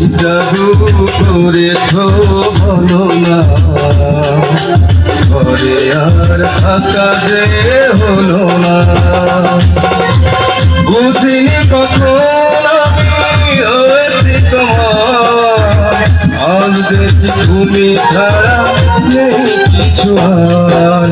জাদু করেছ বলো না। ঘরে আর থাকা যে হলো না। বুঝিনি কখন আমি হয়েছি তোমার। আজ দেখি তুমি ছাড়া নেই কিছু আর।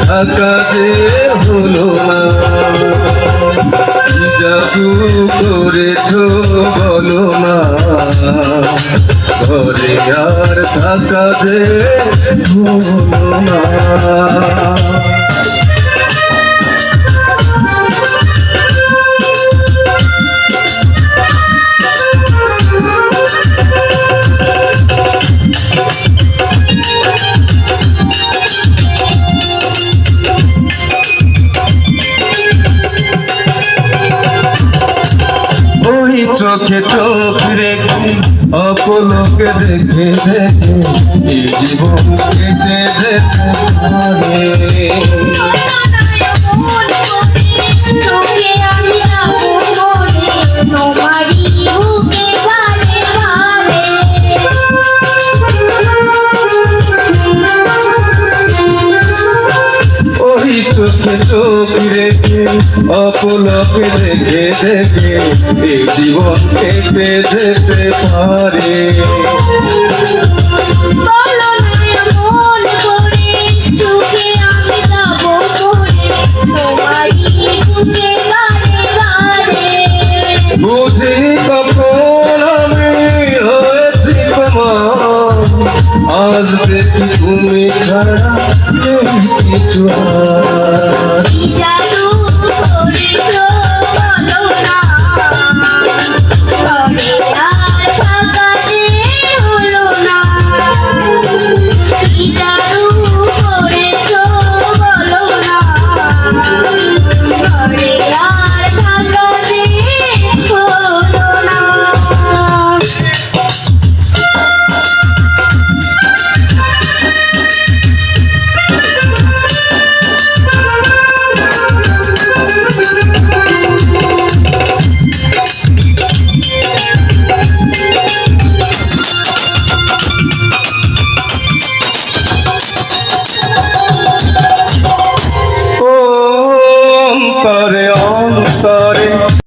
থাকা যে হলো না জাদু করেছ বলো না ঘরে আর থাকা যে হলো না চোখে চোখ রেখে অপলকে দেখে দেখে এই জীবন কেটে যেতে পারে। ওই চোখে চোখ অপলকে দেখে দেখে এই জীবন কেটে যেতে পারে। বুঝি কখন আমি হয়েছি তোমার। আজ দেখি তুমি ছাড়া কিছু আর